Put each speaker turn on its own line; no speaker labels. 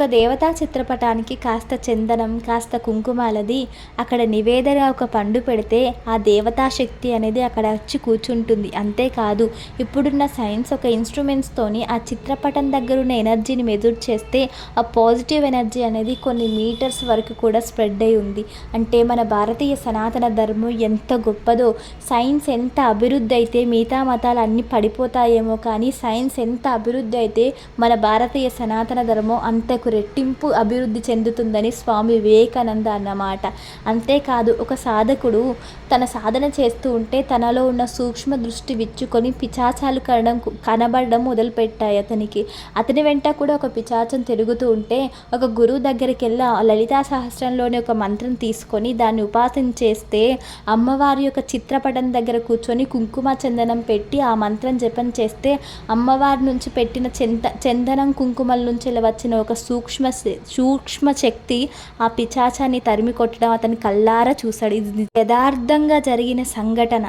ఒక దేవతా చిత్రపటానికి కాస్త చందనం కాస్త కుంకుమాలది అక్కడ నివేదన ఒక పండు పెడితే ఆ దేవతా శక్తి అనేది అక్కడ వచ్చి కూర్చుంటుంది. అంతేకాదు ఇప్పుడున్న సైన్స్ ఒక ఇన్స్ట్రుమెంట్స్తోని ఆ చిత్రపటం దగ్గర ఉన్న ఎనర్జీని మెజర్ చేస్తే ఆ పాజిటివ్ ఎనర్జీ అనేది కొన్ని మీటర్స్ వరకు కూడా స్ప్రెడ్ అయి ఉంది. అంటే మన భారతీయ సనాతన ధర్మం ఎంత గొప్పదో సైన్స్ ఎంత అభివృద్ధి అయితే మిగతా మతాలు అన్నీ పడిపోతాయేమో కానీ సైన్స్ ఎంత అభివృద్ధి అయితే మన భారతీయ సనాతన ధర్మం అంతకు రెట్టింపు అభివృద్ధి చెందుతుందని స్వామి వివేకానంద అన్నమాట. అంతేకాదు ఒక సాధకుడు తన సాధన చేస్తూ ఉంటే తనలో ఉన్న సూక్ష్మ దృష్టి విచ్చుకొని పిచాచాలు కనడం కనబడడం మొదలుపెట్టాయి అతనికి. అతని వెంట కూడా ఒక పిచాచం తిరుగుతూ ఉంటే ఒక గురువు దగ్గరికి వెళ్ళి ఆ లలితా సహస్రంలోని ఒక మంత్రం తీసుకొని దాన్ని ఉపాసన చేస్తే అమ్మవారి యొక్క చిత్రపటం దగ్గర కూర్చొని కుంకుమ చందనం పెట్టి ఆ మంత్రం జపం చేస్తే అమ్మవారి నుంచి పెట్టిన చంద చందనం కుంకుమల నుంచి వచ్చిన ఒక సూ సూక్ష్మ సూక్ష్మ శక్తి ఆ పిచాచాన్ని తరిమి కొట్టడం అతని కల్లారా చూశాడు. ఇది యథార్థంగా జరిగిన సంఘటన.